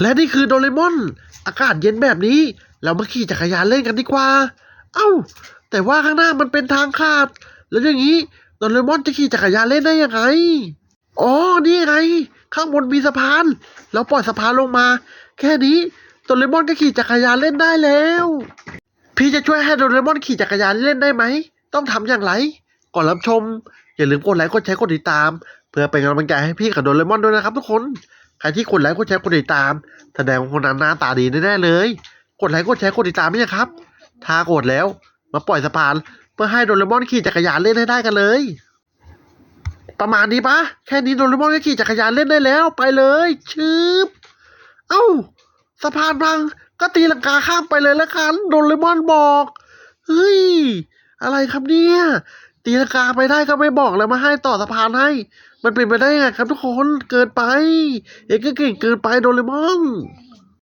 และนี่คือโดเรมอน อากาศเย็นแบบนี้ เรามาขี่จักรยานเล่นกันดีกว่า เอ้า แต่ว่าข้างหน้ามันเป็นทางขาด แล้วอย่างนี้โดเรมอนจะขี่จักรยานเล่นได้ยังไง อ๋อ นี่ไง ข้างบนมีสะพาน เราปล่อยสะพานลงมา แค่นี้โดเรมอนก็ขี่จักรยานเล่นได้แล้ว พี่จะช่วยให้โดเรมอนขี่จักรยานเล่นได้ไหม ต้องทำอย่างไร ก่อนรับชม อย่าลืมกดไลค์ กดแชร์ กดติดตาม เพื่อเป็นกำลังใจให้พี่กับโดเรมอนด้วยนะครับทุกคน ใครที่กดไลค์กดแชร์กดติดตาม แสดงว่าคนนั้นหน้าตาดีแน่ๆเลย กดไลค์กดแชร์กดติดตามไหมครับ ถ้ากดแล้ว มาปล่อยสะพาน เพื่อให้โดเรมอนขี่จักรยานเล่นให้ได้กันเลย ประมาณนี้ปะแค่นี้โดเรมอนก็ขี่จักรยานเล่นได้แล้ว ไปเลยชืบเอ้า สะพานพังก็ตีลังกาข้ามไปเลยละกันโดเรมอนบอก เฮ้ย อะไรครับเนี่ย ตีลังกาไปได้ก็ไม่บอกแล้วมาให้ต่อสะพานให้ มันเป็นไปได้ไงครับทุกคนเกินไป เอกก็เก่งเกินไปโดเรมอน